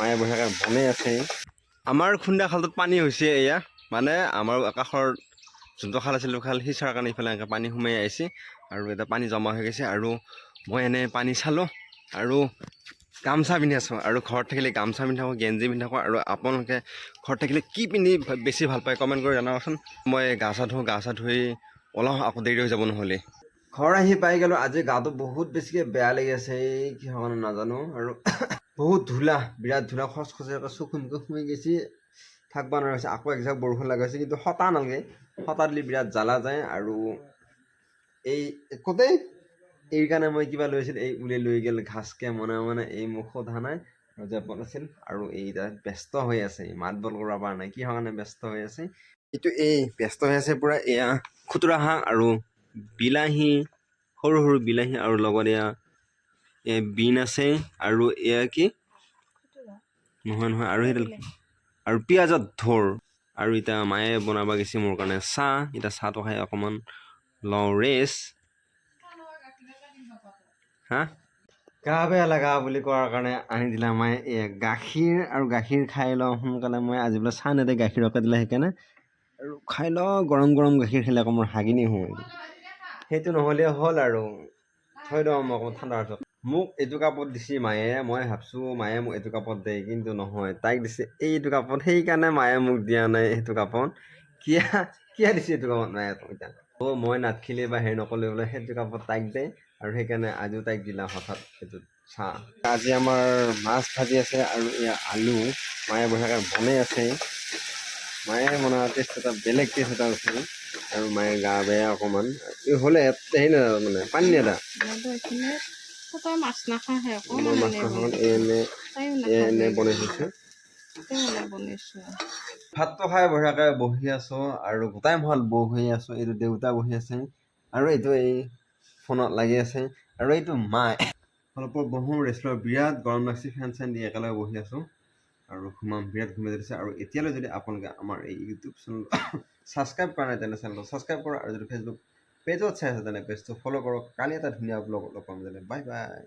মায়ে বঢ়িয়াকৈ বনাই আছে আমাৰ খুন্দা খালটোত পানী হৈছে এয়া। মানে আমাৰ আকাশৰ যোনটো খাল আছিল খাল সিঁচাৰ কাৰণে ইফালে এনেকৈ পানী সোমাই আহিছে আৰু এটা পানী জমা হৈ গৈছে আৰু মই এনেই পানী চালোঁ আৰু গামোচা পিন্ধি আছোঁ আৰু ঘৰত থাকিলে গামোচা পিন্ধি থাকোঁ গেঞ্জি পিন্ধি থাকোঁ আৰু আপোনালোকে ঘৰত থাকিলে কি পিন্ধি বেছি ভাল পায় কমেণ্ট কৰি জনাবচোন। মই গা চা ধুওঁ গা চা ধুই ওলাওঁ আকৌ দেৰি হৈ যাব নহ'লে। ঘৰ আহি পাই গ'লোঁ আজি গাটো বহুত বেছিকৈ বেয়া লাগি আছে এই কি হ'ব মানে নাজানো আৰু বহুত ধূলা বিৰাট ধূলা খচ খচে চকু মুখে সোমাই গৈছে থাকিব নোৱাৰা হৈছে আকৌ একজাক বৰষুণ লগা হৈছে কিন্তু সতা নালাগে। সতা দিলে বিৰাট জ্বালা যায় আৰু এই একোতেই এই কাৰণে মই কিবা লৈছিলোঁ এই উলিয়াই লৈ গ'ল ঘাচকৈ মনে মনে এই মোক সোধা নাই জেপত আছিল আৰু এই তাত ব্যস্ত হৈ আছে মাত বল কৰিব পৰা নাই কিহৰ কাৰণে ব্যস্ত হৈ আছে? এইটো এই ব্যস্ত হৈ আছে পূৰা এয়া খুতুৰা হাঁহ আৰু বিলাহী সৰু সৰু বিলাহী আৰু লগত এয়া বিন আছে আৰু এয়া কি? নহয় নহয় আৰু সেইডাল? আৰু পিঁয়াজৰ ধোৰ। আৰু এতিয়া মায়ে বনাব গৈছে মোৰ কাৰণে চাহ। এতিয়া চাহটো খাই অকণমান লওঁ ৰেষ্ট হা? গা বেয়া লগা বুলি কোৱাৰ কাৰণে আনি দিলে মায়ে। এয়া গাখীৰ আৰু গাখীৰ খাই লওঁ সোনকালে মই। আজি বোলে চাহ নেদে গাখীৰকে দিলে সেইকাৰণে। আৰু খাই লওঁ গৰম গৰম গাখীৰ খালে আকৌ মোৰ হাগিনি হয় সেইটো নহ'লে হ'ল আৰু। থৈ দিওঁ মই অকণমান ঠাণ্ডা পিছত। মোক এইটো কাপত দিছে মায়ে মই ভাবছোঁ মায়ে মোক এইটো কাপত দিয়ে কিন্তু নহয়। তাইক দিছে এইটো কাপত সেইকাৰণে মায়ে মোক দিয়া নাই সেইটো কাপত। কিয়া কিয়া দিছে এইটো কাপত মায়ে এতিয়া? মই নাতখিলি বা হেৰি নক'লে বোলে সেইটো কাপত তাইক দে আৰু সেইকাৰণে আজিও তাইক দিলা হঠাৎ সেইটোত চাহ। আজি আমাৰ মাছ ভাজি আছে আৰু এয়া আলু। মায়ে বঢ়িয়াকৈ বনাই আছে। মায়ে বনোৱা টেষ্ট এটা বেলেগ টেষ্ট এটা আছে। আৰু মায়ে গা বেয়া অকণমান। হ'লে হেৰি নাজানো মানে পানী এইখিনি তই মাছ অকণমান এনে বনাইছোঁ। ভাতটো খাই বঢ়িয়াকৈ বহি আছোঁ আৰু গোটাই মহল বহি আছোঁ এইটো দেউতা বহি আছে আৰু এইটো এই ফোনত লাগি আছে আৰু এইটো মাই অলপ বহোঁ ৰেষ্ট লওঁ বিৰাট গৰম লাগছে ফেন চেন দি একেলগে বহি আছোঁ আৰু ঘুমাম বিৰাট ঘুমাই দিছে আৰু এতিয়ালৈ যদি আপোনালোকে আমাৰ এই ইউটিউব চেনেল ছাবস্ক্ৰাইব কৰা নাই তেনে চেনেলটো ছাবস্ক্ৰাইব কৰক আৰু যদি ফেচবুক পেজত চাই আছে তেনে পেজটো ফ'ল' কৰক কালি এটা ধুনীয়া ব্লগ লগ পাম যেনে বাই বাই